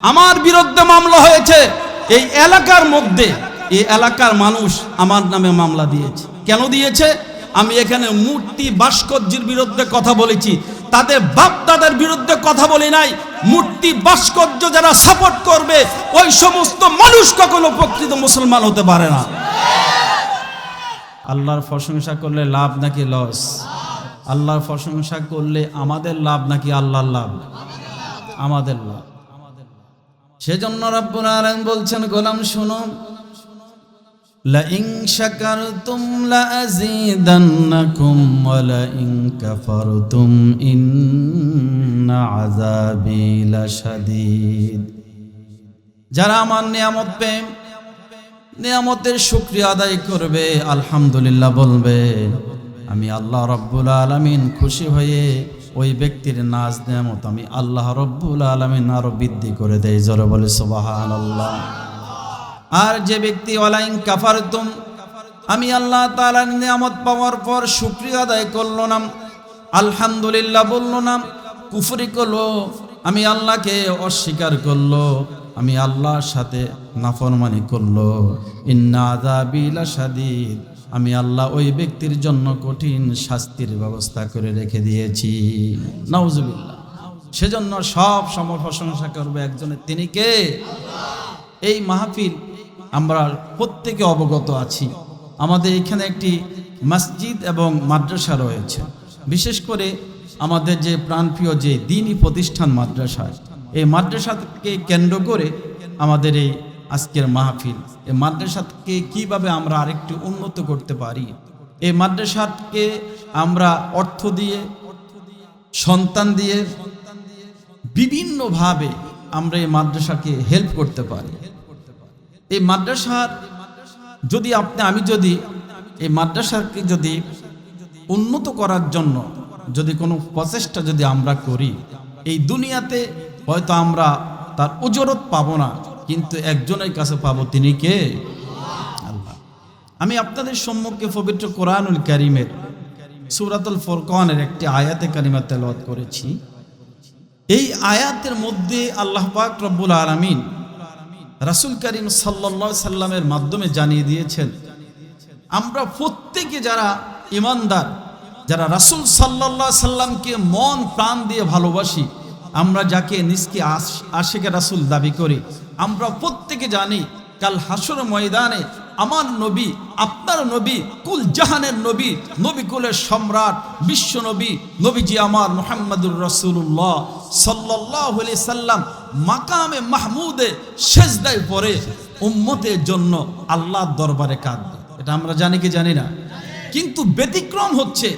আমার বিরুদ্ধে মামলা হয়েছে। এই এলাকার মধ্যে, এই এলাকার মানুষ আমার নামে মামলা দিয়েছে। কেন দিয়েছে? আমি এখানে মূর্তি ভাস্কর্যের বিরুদ্ধে কথা বলেছি। তাদের বাপ দাদার বিরুদ্ধে কথা বলি নাই। মূর্তি ভাস্কর্য যারা সাপোর্ট করবে, ওই সমস্ত মানুষ কখনো প্রকৃত মুসলমান হতে পারে না। আল্লাহর প্রশংসা করলে লাভ নাকি লস আল্লাহর প্রশংসা করলে আমাদের লাভ নাকি আল্লাহর লাভ? আমাদের লাভ। সেজন্য রব্বুল আলামিন বলছেন গোলাম শুনো لئن شكرتم لأزيدنكم ولئن كفرتم إن عذابي لشديد যারা আমার নিয়ামত পেয়ে নিয়ামতের শুক্রিয়া আদায় করবে আলহামদুলিল্লাহ বলবে আমি আল্লাহ রব্বুল আলমিন খুশি হয়ে ওই ব্যক্তির নাজ নিয়ামত আমি আল্লাহ রব্বুল আলমিন আরও বৃদ্ধি করে দেয় জোরে বলে সুবাহান আল্লাহ আর যে ব্যক্তি, ওয়ালাইন কাফারতুম, আমি আল্লাহ তাআলার নিয়ামত পাওয়ার পর শুক্রিয়া আদায় করল না, আলহামদুলিল্লাহ বলল না, কুফরি করল, আমি আল্লাহকে অস্বীকার করল, আমি আল্লাহর সাথে নাফরমানি করল। ইন্না আযাবিলা শাদীদ আমি আল্লাহ ওই ব্যক্তির জন্য কঠিন শাস্তির ব্যবস্থা করে রেখে দিয়েছি। নাউজুবিল্লাহ। সেজন্য সব সময় প্রশংসা করবে একজনের তিনি কে? এই মাহফিল আমরা প্রত্যেকে অবগত আছি। আমাদের এখানে একটি মসজিদ এবং মাদ্রাসা রয়েছে। বিশেষ করে আমাদের যে প্রাণপ্রিয় যে দিনই প্রতিষ্ঠান মাদ্রাসা, এই মাদ্রাসাকে কেন্দ্র করে আমাদের এই আজকের মাহফিল। এই মাদ্রাসাকে কীভাবে আমরা আরেকটু উন্নত করতে পারি? এই মাদ্রাসাকে আমরা অর্থ দিয়ে, সন্তান দিয়ে বিভিন্নভাবে আমরা এই মাদ্রাসাকে হেল্প করতে পারি। এই মাদ্রাসার যদি আপনি, আমি যদি এই মাদ্রাসাকে যদি উন্নত করার জন্য যদি কোনো প্রচেষ্টা যদি আমরা করি, এই দুনিয়াতে হয়তো আমরা তার উজরত পাবো না। কিন্তু একজনের কাছে পাবো তিনি কে? আল্লাহ। আমি আপনাদের সম্মুখে পবিত্র কোরআনুল করিমের, সুরাতুল ফোরকানের একটি আয়াতে কারিমা তেলাওয়াত করেছি। এই আয়াতের মধ্যে আল্লাহ পাক রব্বুল আলমিন রাসুল করিম সাল্লা সাল্লামের মাধ্যমে জানিয়ে দিয়েছেন, আমরা প্রত্যেকে যারা ইমানদার যারা রাসুল সাল্লাহ সাল্লামকে মন, প্রাণ দিয়ে ভালোবাসি আমরা যাকে নিজকে আশেকে রাসুল দাবি করি, আমরা প্রত্যেকে জানি কাল হাসর ময়দানে আমার নবী, আপনার নবী, কুল জাহানের নবী নবী কুলের সম্রাট, বিশ্ব নবী, নবীজি আমার মোহাম্মদুর রসুল্লাহ সাল্লাহ সাল্লাম মাকামে মাহমুদে শেষদায় পরে উম্মতের জন্য আল্লাহর দরবারে কাঁদবে। এটা আমরা জানি কি জানি না? কিন্তু ব্যতিক্রম হচ্ছে,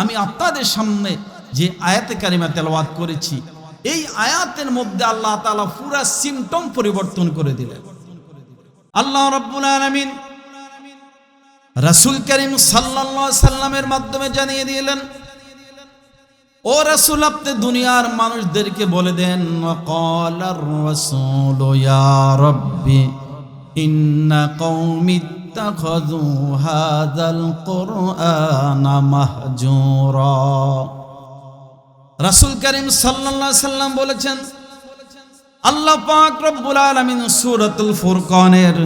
আমি আপনাদের সামনে যে আয়াতে কারিমা তেলাওয়াত করেছি এই আয়াতের মধ্যে আল্লাহ তালা পুরা সিমটম পরিবর্তন করে দিলেন। আল্লাহ রব্বুল আলমিন রাসুল করিম সাল্লা সাল্লামের মাধ্যমে জানিয়ে দিলেন, ও রাসুল, আপনি দুনিয়ার মানুষদেরকে বলে দেন ইন্না কৌমিত্তা খজু হাদাল রাসূল করিম সাল্লাল্লাহু সাল্লাম বলেছেন, আল্লাহ পাক রব্বুল আলামিন সূরাতুল ফুরকানের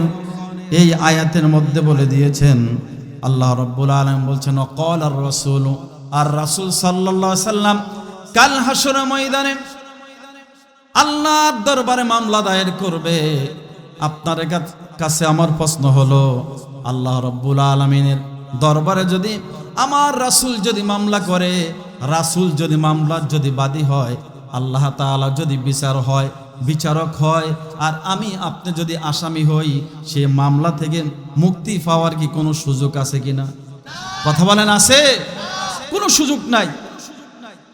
এই আয়াতের মধ্যে বলে দিয়েছেন, আল্লাহ রব্বুল আলামিন বলছেন অকল আর রসুল, আর রাসূল সাল্লাল্লাহু সাল্লাম, কাল হাসর ময়দানে আল্লাহর দরবারে মামলা দায়ের করবে। আপনার কাছে আমার প্রশ্ন হলো, আল্লাহ রব্বুল আলমিনের দরবারে যদি আমার রাসুল যদি মামলা করে, রাসুল যদি মামলার যদি বাদী হয়, আল্লাহ তালা যদি বিচার হয়, বিচারক হয়, আর আমি আপনি যদি আসামি হই, সে মামলা থেকে মুক্তি পাওয়ার কি কোনো সুযোগ আছে কিনা? কথা বলেন, আছে? কোনো সুযোগ নাই।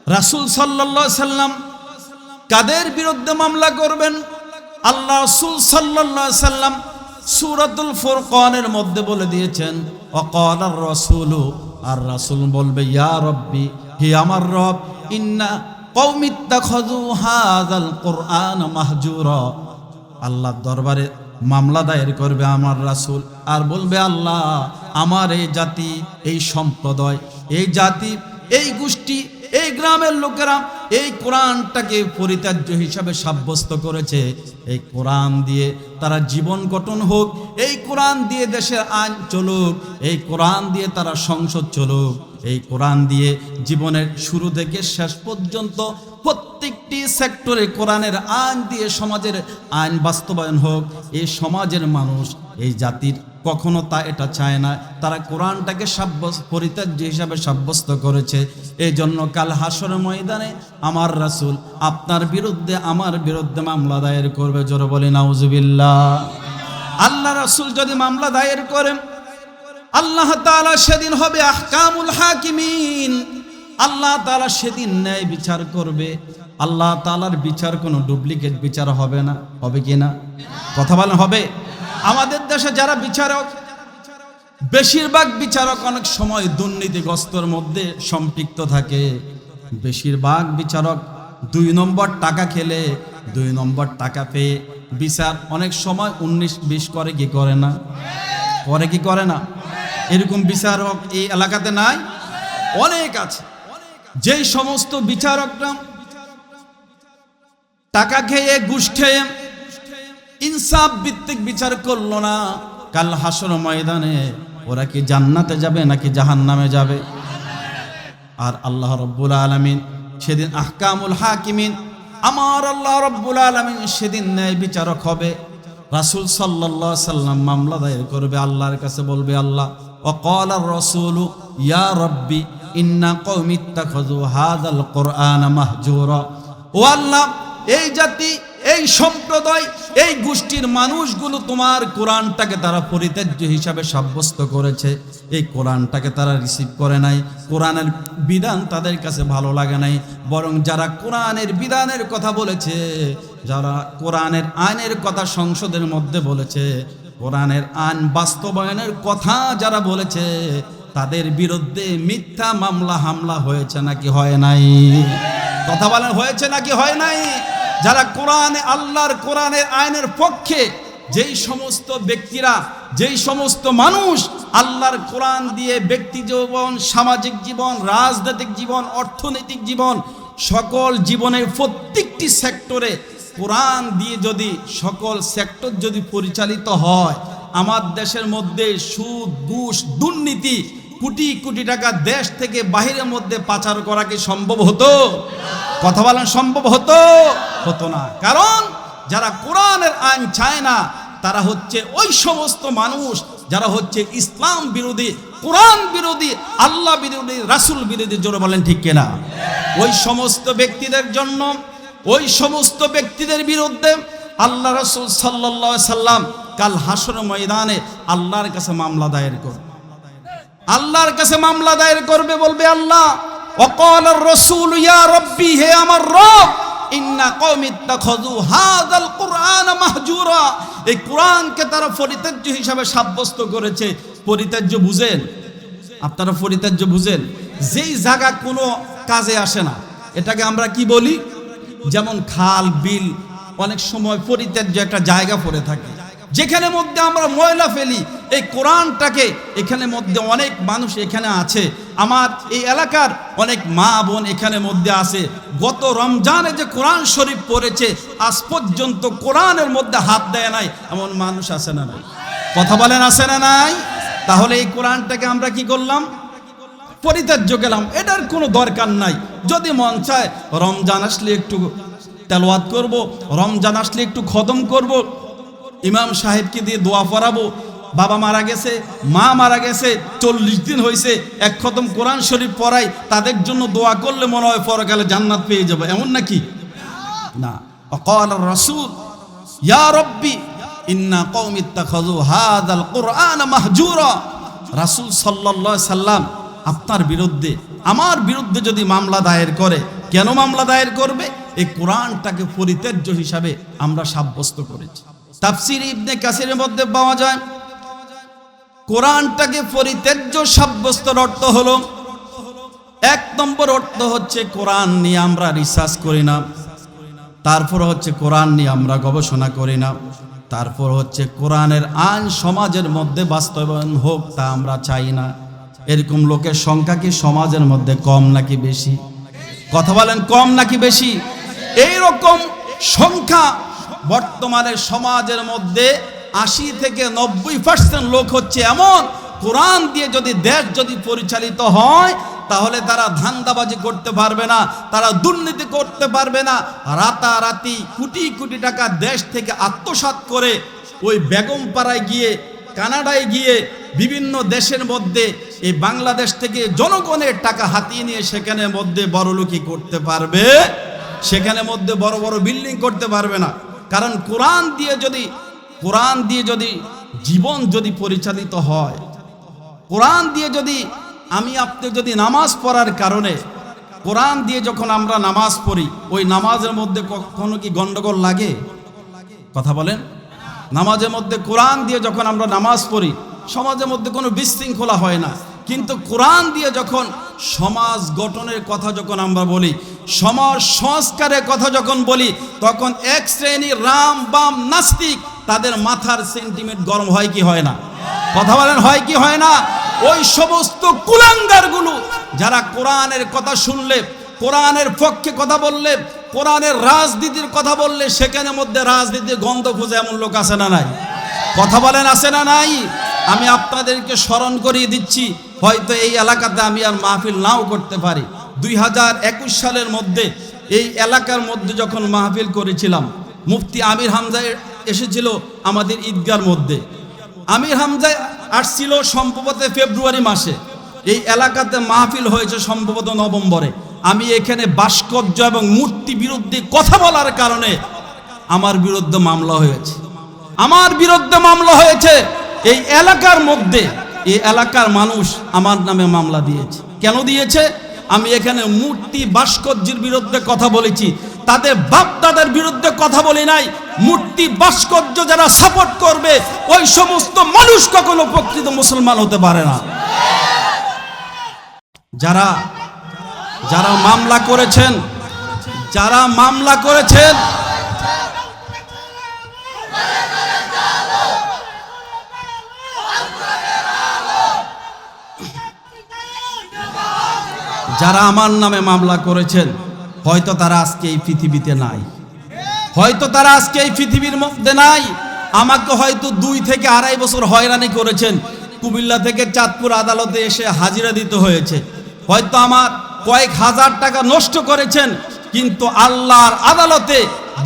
রাসুল সাল্লা সাল্লাম কাদের বিরুদ্ধে মামলা করবেন? আল্লাহ রসুল সাল্লাহ সাল্লাম সুরাতুল ফুরকানের মধ্যে বলে দিয়েছেন অকল রসুল আর রাসুল বলবে, ইয়া রব্বি, হে আমার রব, ইন্না আল্লাহ দরবারে মামলা দায়ের করবে আমার রাসুল আর বলবে, আল্লাহ, আমার এই জাতি, এই সম্প্রদায়, এই জাতি, এই গোষ্ঠী, এই গ্রামের লোকেরা এই কোরআনটাকে পরিত্যাজ্য হিসাবে সাব্যস্ত করেছে। এই কোরআন দিয়ে তারা জীবন গঠন হোক, এই কোরআন দিয়ে দেশের আইন চলুক, এই কোরআন দিয়ে তারা সংসদ চলুক, এই কোরআন দিয়ে জীবনের শুরু থেকে শেষ পর্যন্ত প্রত্যেকটি সেক্টরে কোরআনের আইন দিয়ে সমাজের আইন বাস্তবায়ন হোক, এই সমাজের মানুষ এই জাতির কখনো তা এটা চায় না। তারা কোরআনটাকে সাব্যস্ত পরিত্যাজ্য হিসাবে সাব্যস্ত করেছে। এই জন্য কাল হাসর ময়দানে আমার রাসূল আপনার বিরুদ্ধে, আমার বিরুদ্ধে মামলা দায়ের করবে। জোরে বলে নাউজুবিল্লাহ। আল্লাহ রাসূল যদি মামলা দায়ের করেন, আল্লাহ তালা সেদিন হবে আহকামুল হাকিমিন। আল্লাহ তালা সেদিন ন্যায় বিচার করবে। আল্লাহ তালার বিচার কোনো ডুপ্লিকেট বিচার হবে না। হবে কি না? কথা বলেন, হবে? আমাদের দেশে যারা বিচারক, বেশিরভাগ বিচারক অনেক সময় দুর্নীতিগ্রস্তর মধ্যে সম্পৃক্ত থাকে। বেশিরভাগ বিচারক দুই নম্বর টাকা খেলে, দুই নম্বর টাকা পেয়ে বিচার অনেক সময় উনিশ, বিশ করে কি করে না? করে কি করে না? এরকম বিচারক এই এলাকাতে নাই? অনেক আছে। যেই সমস্ত বিচারকরা টাকা খেয়ে, ঘুষ খেয়ে ইনসাফ ভিত্তিক বিচার করল না। কাল হাসর ময়দানে ওরা কি জান্নাতে যাবে নাকি জাহান্নামে যাবে? আর আল্লাহ রব্বুল আলমিন সেদিন আহকামুল হাকিমিন, আমার আল্লাহ রব্বুল আলমিন সেদিন ন্যায় বিচারক হবে। রাসুল সাল্লাহ সাল্লাম মামলা দায়ের করবে, আল্লাহর কাছে বলবে, আল্লাহ রসুল ইয়া রব্বি, ইন্না কৌমিত্তা খজু হাদাল কোরআন মাহজুরা। ও আল্লাহ, এই জাতি এই সম্প্রদায়, এই গোষ্ঠীর মানুষগুলো তোমার কোরআনটাকে তারা পরিত্যাজ্য হিসাবে সাব্যস্ত করেছে। এই কোরআনটাকে তারা রিসিভ করে নাই। কোরআনের বিধান তাদের কাছে ভালো লাগে নাই। বরং যারা কোরআনের বিধানের কথা বলেছে, যারা কোরআনের আইনের কথা সংসদের মধ্যে বলেছে, কোরআনের আইন বাস্তবায়নের কথা যারা বলেছে, তাদের বিরুদ্ধে মিথ্যা মামলা হামলা হয়েছে নাকি হয় নাই? কথা বলেন, হয়েছে নাকি হয় নাই? যারা কোরআনে, আল্লাহর কোরআনের আইনের পক্ষে, যেই সমস্ত ব্যক্তিরা, যেই সমস্ত মানুষ আল্লাহর কোরআন দিয়ে ব্যক্তি জীবন, সামাজিক জীবন, রাজনৈতিক জীবন, অর্থনৈতিক জীবন, সকল জীবনের প্রত্যেকটি সেক্টরে কোরআন দিয়ে যদি, সকল সেক্টর যদি পরিচালিত হয়, আমার দেশের মধ্যে সুদ, ঘুষ, দুর্নীতি কোটি কোটি টাকা দেশ থেকে বাহিরের মধ্যে পাচার করা কি সম্ভব হতো? কথা বলেন সম্ভব হতো? হতো না। কারণ যারা কোরআনের আইন চায় না, তারা হচ্ছে ওই সমস্ত মানুষ যারা হচ্ছে ইসলাম বিরোধী, কোরআন বিরোধী, আল্লাহ বিরোধী, রাসুল বিরোধী, জোরে বলেন ঠিক কিনা ওই সমস্ত ব্যক্তিদের জন্য, ওই সমস্ত ব্যক্তিদের বিরুদ্ধে আল্লাহ রসুল সাল্লা সাল্লাম কাল হাসর ময়দানে আল্লাহর কাছে মামলা দায়ের করবে আল্লাহর কাছে মামলা দায়ের করবে বলবে আল্লাহ, অকল রসুল, ইয়া রব্বি, হে আমার রব, ইন্না কৌমিত্তাখযু হাদাল কুরআন মাহজুরা। এই কোরআনকে তারা পরিত্যাজ্য হিসাবে সাব্যস্ত করেছে। পরিত্যাজ্য বুঝেন? আপনারা পরিত্যাজ্য বুঝেন? যেই জায়গা কোনো কাজে আসে না, এটাকে আমরা কি বলি? যেমন খাল, বিল, অনেক সময় পরিত্যাজ্য একটা জায়গা পড়ে থাকে। যেখানে মধ্যে আমরা ময়লা ফেলি এই কোরআনটাকে এখানে মধ্যে অনেক মানুষ এখানে আছে। আমার এই এলাকার অনেক মা বোন এখানে মধ্যে আছে। গত রমজানে যে কোরআন শরীফ পড়েছে, আজ পর্যন্ত কোরআনের মধ্যে হাত দেয় নাই, এমন মানুষ আছে না নাই? কথা বলেন আছে না নাই? তাহলে এই কোরআনটাকে আমরা কি করলাম? পরিত্যাজ্য গেলাম এটার কোনো দরকার নাই। যদি মন চায়, রমজান আসলে একটু তেলওয়াত করব, রমজান আসলে একটু খতম করব। ইমাম সাহেবকে দিয়ে দোয়া পড়াবো। বাবা মারা গেছে, মা মারা গেছে, চল্লিশ দিন হয়েছে এক খতম কোরআন শরীফ পড়াই তাদের জন্য দোয়া করলে মনে হয় পরকালে জান্নাত পেয়ে যাবে। এমন নাকি? না। অকল রসুল, ইয়া রব্বি, ইন্না কৌমিত্তাখাযু হাদাল কুরআন মাহজুরা। রাসূল সাল্লাল্লাহু সাল্লাম আপনার বিরুদ্ধে, আমার বিরুদ্ধে যদি মামলা দায়ের করে, কেন মামলা দায়ের করবে? এই কোরআনটাকে পরিত্যাজ্য হিসাবে আমরা সাব্যস্ত করেছি। তাফসির ইবনে কাসিরের মধ্যে পাওয়া যায় কোরআনটাকে পরিত্যাজ্য সাব্যস্তর অর্থ হলো, এক নম্বর অর্থ হচ্ছে কোরআন নিয়ে আমরা রিসার্চ করি না, তারপর হচ্ছে কোরআন নিয়ে আমরা গবেষণা করি না, তারপর হচ্ছে কোরআনের আইন সমাজের মধ্যে বাস্তবায়ন হোক তা আমরা চাই না। এরকম লোকের সংখ্যা কি সমাজের মধ্যে কম নাকি বেশি? কথা বলেন, কম নাকি বেশি? এই রকম সংখ্যা বর্তমানে সমাজের মধ্যে আশি থেকে নব্বই পার্সেন্ট লোক হচ্ছে এমন, কোরআন দিয়ে যদি দেশ যদি পরিচালিত হয়, তাহলে তারা ধান্দাবাজি করতে পারবে না, তারা দুর্নীতি করতে পারবে না। রাতারাতি কোটি কোটি টাকা দেশ থেকে আত্মসাৎ করে ওই বেগম পাড়ায় গিয়ে, কানাডায় গিয়ে বিভিন্ন দেশের মধ্যে, এই বাংলাদেশ থেকে জনগণের টাকা হাতিয়ে নিয়ে সেখানে মধ্যে বড়লোকি করতে পারবে সেখানে মধ্যে বড় বড় বিল্ডিং করতে পারবে না। কারণ কোরআন দিয়ে যদি কোরআন দিয়ে যদি জীবন যদি পরিচালিত হয়, কোরআন দিয়ে যদি আমি আপনি যদি নামাজ পড়ার কারণে, কোরআন দিয়ে যখন আমরা নামাজ পড়ি, ওই নামাজের মধ্যে কখনো কি গন্ডগোল লাগে? কথা বলেন। নামাজের মধ্যে কোরআন দিয়ে যখন আমরা নামাজ পড়ি, সমাজের মধ্যে কোনো বিশৃঙ্খলা হয় না। কিন্তু কোরআন দিয়ে যখন সমাজ গঠনের কথা যখন আমরা বলি, সমাজ সংস্কারের কথা যখন বলি, তখন এক শ্রেণি রাম বাম নাস্তিক তাদের মাথার সেন্টিমেন্ট গরম হয় কি হয় না? কথা বলেন, হয় কি হয় না? ওই সমস্ত কুলাঙ্গারগুলো যারা কোরআনের কথা শুনলে, কোরআনের পক্ষে কথা বললে, কোরআনের রাজনীতির কথা বললে, সেখানে মধ্যে রাজনীতির গন্ধ খুঁজে এমন লোক আছে না নাই? কথা বলেন, আছে না নাই? আমি আপনাদেরকে স্মরণ করিয়ে দিচ্ছি, হয়তো এই এলাকাতে আমি আর মাহফিল নাও করতে পারি। দুই হাজার একুশ সালের মধ্যে এই এলাকার মধ্যে যখন মাহফিল করেছিলাম, মুফতি আমির হামজা এসেছিল আমাদের ঈদগার মধ্যে। আমির হামজা আসছিল সম্ভবত ফেব্রুয়ারি মাসে। এই এলাকাতে মাহফিল হয়েছে সম্ভবত নভেম্বরে। আমি এখানে ভাস্কর্য এবং মূর্তি বিরুদ্ধে কথা বলার কারণে আমার বিরুদ্ধে মামলা হয়েছে। আমার বিরুদ্ধে মামলা হয়েছে। এই এলাকার মধ্যে, এই এলাকার মানুষ আমার নামে মামলা দিয়েছে। কেন দিয়েছে? আমি এখানে মূর্তি ভাস্কর্যের বিরুদ্ধে কথা বলেছি। তাদের বাপ দাদার বিরুদ্ধে কথা বলি নাই। মূর্তি ভাস্কর্য যারা সাপোর্ট করবে, ওই সমস্ত মানুষ কখনো প্রকৃত মুসলমান হতে পারে না। যারা যারা মামলা করেছেন, যারা মামলা করেছেন, যারা আমার নামে মামলা করেছেন হয়তো তারা আজকে এই পৃথিবীতে নাই। হয়তো তারা আজকে এই পৃথিবীর মধ্যে নাই। আমাকে হয়তো দুই থেকে আড়াই বছর হয়রানি করেছেন। কুমিল্লা থেকে চাঁদপুর আদালতে এসে হাজিরা দিতে হয়েছে। হয়তো আমার কয়েক হাজার টাকা নষ্ট করেছেন, কিন্তু আল্লাহর আদালতে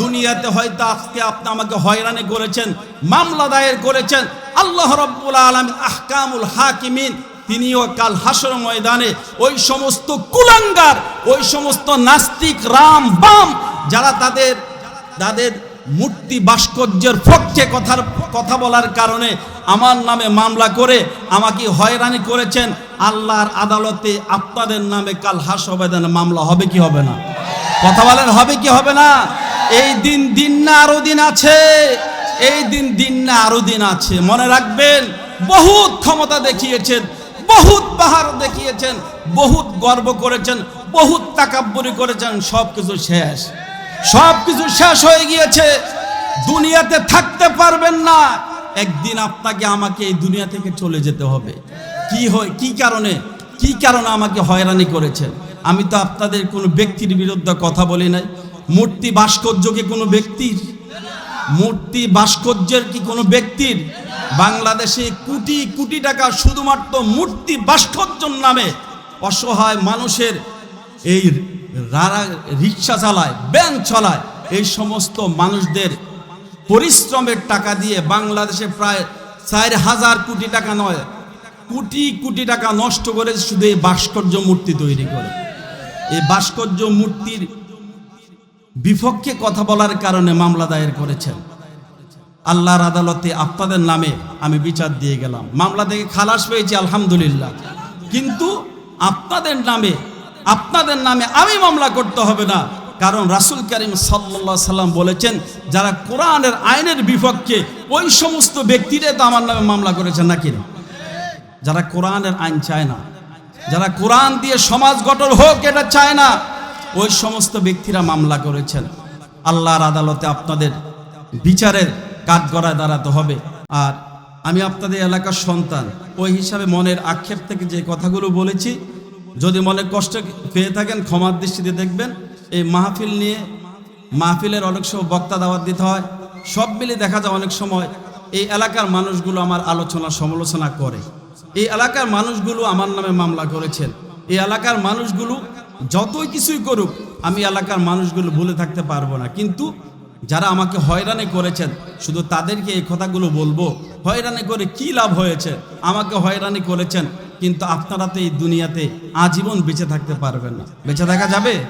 দুনিয়াতে হয়তো আজকে আপনি আমাকে হয়রানি করেছেন, মামলা দায়ের করেছেন। আল্লাহ রব্বুল আলম আহকামুল হাকিমিন তিনিও কাল হাসর ময়দানে ওই সমস্ত কুলাঙ্গার, ওই সমস্ত নাস্তিক রাম বাম, যারা তাদের তাদের মূর্তি ভাস্কর্যের পক্ষে কথার, কথা বলার কারণে আমার নামে মামলা করে আমাকে হয়রানি করেছেন, আল্লাহর আদালতে আপনাদের নামে কাল হাস ময়দানে মামলা হবে কি হবে না? কথা বলেন, হবে কি হবে না? এই দিন দিন না আরও দিন আছে, এই দিন দিন না আরও দিন আছে। মনে রাখবেন, বহুত ক্ষমতা দেখিয়েছেন বহুত পাহাড় দেখিয়েছেন, বহুত গর্ব করেছেন, বহুত তাকাব্বরি করেছেন সব কিছু শেষ। সব কিছু শেষ হয়ে গিয়েছে। দুনিয়াতে থাকতে পারবেন না। একদিন আপনাকে, আমাকে এই দুনিয়া থেকে চলে যেতে হবে। কি হয়, কি কারণে? কি কারণে আমাকে হয়রানি করেছেন? আমি তো আপনাদের কোনো ব্যক্তির বিরুদ্ধে কথা বলি নাই। মূর্তি ভাস্কর্যকে কোনো ব্যক্তির মূর্তি ভাস্কর্যের কি কোনো ব্যক্তির? বাংলাদেশে কোটি কোটি টাকা শুধুমাত্র মূর্তি ভাস্কর্যর নামে অসহায় মানুষের এই রিক্সা চালায় ব্যান চালায়, এই সমস্ত মানুষদের পরিশ্রমের টাকা দিয়ে বাংলাদেশে প্রায় চার হাজার কোটি টাকা নয়, কোটি কোটি টাকা নষ্ট করে শুধু এই ভাস্কর্য মূর্তি তৈরি করে। এই ভাস্কর্য মূর্তির বিপক্ষে কথা বলার কারণে মামলা দায়ের করেছেন। আল্লাহর আদালতে আপনাদের নামে আমি বিচার দিয়ে গেলাম। মামলা থেকে খালাস পেয়েছি, আলহামদুলিল্লাহ। কিন্তু আপনাদের নামে আপনাদের নামে আমি মামলা করতে হবে না। কারণ রাসুল করিম সাল্লা সাল্লাম বলেছেন, যারা কোরআনের আইনের বিপক্ষে ওই সমস্ত ব্যক্তিরা তো আমার নামে মামলা করেছেন নাকি না? যারা কোরআনের আইন চায় না, যারা কোরআন দিয়ে সমাজ গঠন হোক, এটা চায় না। ওই সমস্ত ব্যক্তিরা মামলা করেছেন। আল্লাহর আদালতে আপনাদের বিচারের কাঠগড়ায় দাঁড়াতে হবে। আর আমি আপনাদের এলাকার সন্তান, ওই হিসাবে মনের আক্ষেপ থেকে যে কথাগুলো বলেছি, যদি মনে কষ্ট পেয়ে থাকেন, ক্ষমার দৃষ্টিতে দেখবেন, এই মাহফিল নিয়ে মাহফিলের অনেক সময় বক্তা দাওয়াত দিতে হয়। সব মিলে দেখা যায় অনেক সময় এই এলাকার মানুষগুলো আমার আলোচনা, সমালোচনা করে। এই এলাকার মানুষগুলো আমার নামে মামলা করেছেন। এই এলাকার মানুষগুলো যতই কিছুই করুক, আমি এলাকার মানুষগুলো ভুলে থাকতে পারব না। কিন্তু যারা আমাকে হয়রানি করেছেন, শুধু তাদেরকে এই কথাগুলো বলব, হয়রানি করে কি লাভ হয়েছে? আমাকে হয়রানি করেছেন, কিন্তু আপনারা তো এই দুনিয়াতে আজীবন বেঁচে থাকতে পারবেন না। বেঁচে থাকা যাবে?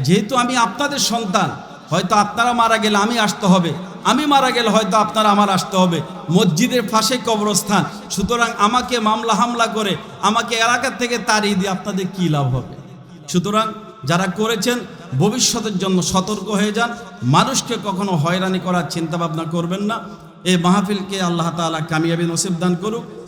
যেহেতু আমি আপনাদের সন্তান, হয়তো আপনারা মারা গেলে আমি আসতে হবে। আমি মারা গেলে হয়তো আপনারা আমার আসতে হবে। মসজিদের পাশে কবরস্থান। সুতরাং আমাকে মামলা হামলা করে, আমাকে এলাকা থেকে তাড়িয়ে দিয়ে আপনাদের কী লাভ হবে? সুতরাং যারা করেছেন, ভবিষ্যতের জন্য সতর্ক হয়ে যান। মানুষকে কখনো হয়রানি করার চিন্তা ভাবনা করবেন না। এই মাহফিলকে আল্লাহ তালা কামিয়াবি নসিব দান করুক।